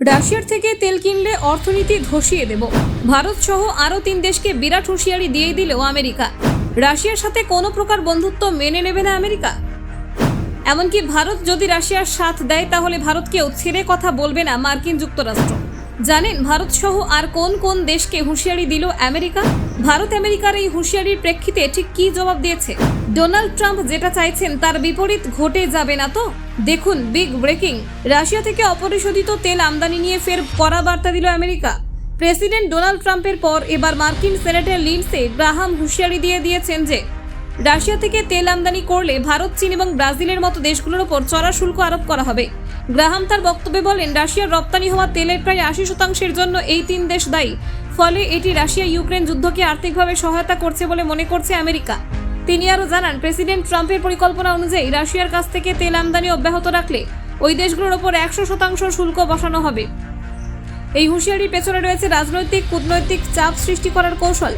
রাশিয়ার থেকে তেল কিনলে অর্থনীতি ধসিয়ে দেব। ভারত সহ আরও তিন দেশকে বিরাট হুঁশিয়ারি দিয়ে দিল আমেরিকা। রাশিয়ার সাথে কোনো প্রকার বন্ধুত্ব মেনে নেবে না আমেরিকা? এমনকি ভারত যদি রাশিয়ার সাথ দেয়, তাহলে ভারতকেও ছেড়ে কথা বলবে না মার্কিন যুক্তরাষ্ট্র। জানেন, ভারত সহ আর কোন কোন দেশকে হুঁশিয়ারি দিল আমেরিকা? ভারত আমেরিকার এই হুঁশিয়ারির প্রেক্ষিতে ঠিক কী জবাব দিয়েছে? ডোনাল্ড ট্রাম্প যেটা চাইছেন তার বিপরীত ঘটে যাবে না তো? দেখুন, বিগ ব্রেকিং। রাশিয়া থেকে অপরিশোধিত তেল আমদানি নিয়ে ফের কড়া বার্তা দিল আমেরিকা। প্রেসিডেন্ট ডোনাল্ড ট্রাম্পের পর এবার মার্কিন সেনেটর লিন্ডসে গ্রাহাম হুঁশিয়ারি দিয়ে দিয়েছেন যে, রাশিয়া থেকে তেল আমদানি করলে ভারত, চীন এবং ব্রাজিলের মতো দেশগুলোর ওপর চড়া শুল্ক আরোপ করা হবে। গ্রাহাম তার বক্তব্যে বলেন, রাশিয়ার রপ্তানি হওয়া তেলের প্রায় আশি শতাংশের জন্য এই তিন দেশ দায়ী। ফলে এটি রাশিয়া ইউক্রেন যুদ্ধকে আর্থিকভাবে সহায়তা করছে বলে মনে করছে আমেরিকা। তিনি আরও জানান, প্রেসিডেন্ট ট্রাম্পের পরিকল্পনা অনুযায়ী রাশিয়ার কাছ থেকে তেল আমদানি অব্যাহত রাখলে ওই দেশগুলোর ওপর একশো শতাংশ শুল্ক বসানো হবে। এই হুঁশিয়ারির পেছনে রয়েছে রাজনৈতিক, কূটনৈতিক চাপ সৃষ্টি করার কৌশল।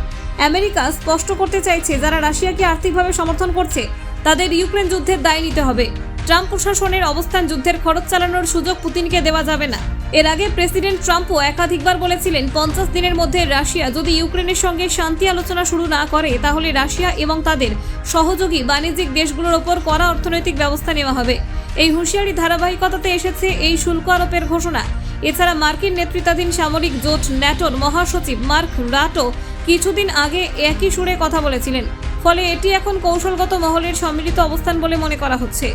আমেরিকা স্পষ্ট করতে চাইছে, যারা রাশিয়াকে আর্থিকভাবে সমর্থন করছে, তাদের ইউক্রেন যুদ্ধের দায় নিতে হবে। ট্রাম্প প্রশাসনের অবস্থান যুদ্ধের খরচ চালানোর সুযোগ পুতিনকে দেওয়া যাবে না। এর আগে প্রেসিডেন্ট ট্রাম্পও একাধিকবার বলেছিলেন, পঞ্চাশ দিনের মধ্যে রাশিয়া যদি ইউক্রেনের সঙ্গে শান্তি আলোচনা শুরু না করে, তাহলে রাশিয়া এবং তাদের সহযোগী বাণিজ্যিক দেশগুলোর ওপর কড়া অর্থনৈতিক ব্যবস্থা নেওয়া হবে। এই হুঁশিয়ারি ধারাবাহিকতাতে এসেছে এই শুল্ক আরোপের ঘোষণা। এছাড়া মার্কিন নেতৃত্বাধীন সামরিক জোট ন্যাটোর মহাসচিব মার্ক রাটো কিছুদিন আগে একই সুরে কথা বলেছিলেন। ফলে এটি এখন কৌশলগত মহলের সম্মিলিত অবস্থান বলে মনে করা হচ্ছে।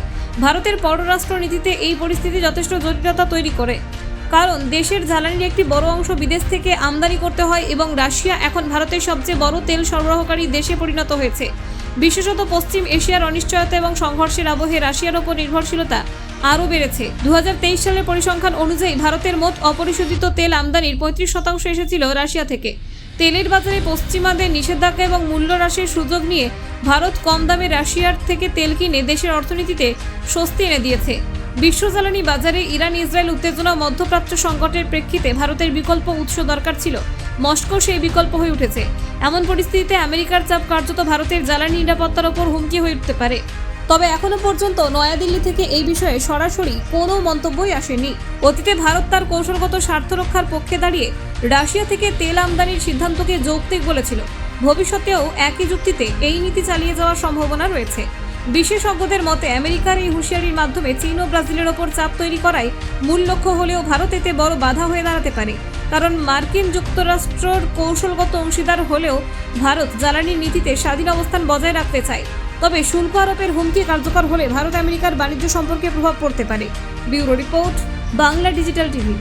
ভারতের পররাষ্ট্র নীতিতে এই পরিস্থিতি যথেষ্ট জটিলতা তৈরি করে। কারণ দেশের জ্বালানির একটি বড় অংশ বিদেশ থেকে আমদানি করতে হয় এবং রাশিয়া এখন ভারতের সবচেয়ে বড় তেল সরবরাহকারী দেশে পরিণত হয়েছে। বিশেষত পশ্চিম এশিয়ার অনিশ্চয়তা এবং সংঘর্ষের আবহে রাশিয়ার ওপর নির্ভরশীলতা আরও বেড়েছে। দু হাজার তেইশ সালের পরিসংখ্যান অনুযায়ী ভারতের মোট অপরিশোধিত তেল আমদানির পঁয়ত্রিশ শতাংশ এসেছিল রাশিয়া থেকে। তেলের বাজারে পশ্চিমাদের নিষেধাজ্ঞা এবং মূল্য হ্রাসের সুযোগ নিয়ে ভারত কম দামে রাশিয়ার থেকে তেল কিনে দেশের অর্থনীতিতে স্বস্তি এনে দিয়েছে। বিশ্ব জ্বালানি বাজারে ইরান ইসরায়েল উত্তেজনা মধ্যপ্রাচ্য সংকটের প্রেক্ষিতে ভারতের বিকল্প উৎস দরকার ছিল। মস্কো সেই বিকল্প হয়ে উঠেছে। এমন পরিস্থিতিতে আমেরিকার চাপ কার্যত ভারতের জ্বালানি নিরাপত্তার ওপর হুমকি হয়ে উঠতে পারে। তবে এখনও পর্যন্ত নয়াদিল্লি থেকে এই বিষয়ে সরাসরি কোনো মন্তব্যই আসেনি। অতীতে ভারত তার কৌশলগত স্বার্থ রক্ষার পক্ষে দাঁড়িয়ে রাশিয়া থেকে তেল আমদানির সিদ্ধান্তকে যৌক্তিক বলেছিল। ভবিষ্যতেও একই যুক্তিতে এই নীতি চালিয়ে যাওয়ার সম্ভাবনা রয়েছে। বিশেষজ্ঞদের মতে, আমেরিকার এই হুঁশিয়ারির মাধ্যমে চীন ও ব্রাজিলের ওপর চাপ তৈরি করাই মূল লক্ষ্য হলেও ভারত এতে বড় বাধা হয়ে দাঁড়াতে পারে। কারণ মার্কিন যুক্তরাষ্ট্রর কৌশলগত অংশীদার হলেও ভারত জ্বালানির নীতিতে স্বাধীন অবস্থান বজায় রাখতে চায়। তবে শুল্ক আরোপের হুমকি কার্যকর হলে ভারত আমেরিকার বাণিজ্য সম্পর্কে প্রভাব পড়তে পারে। Bureau report, Bangla digital TV.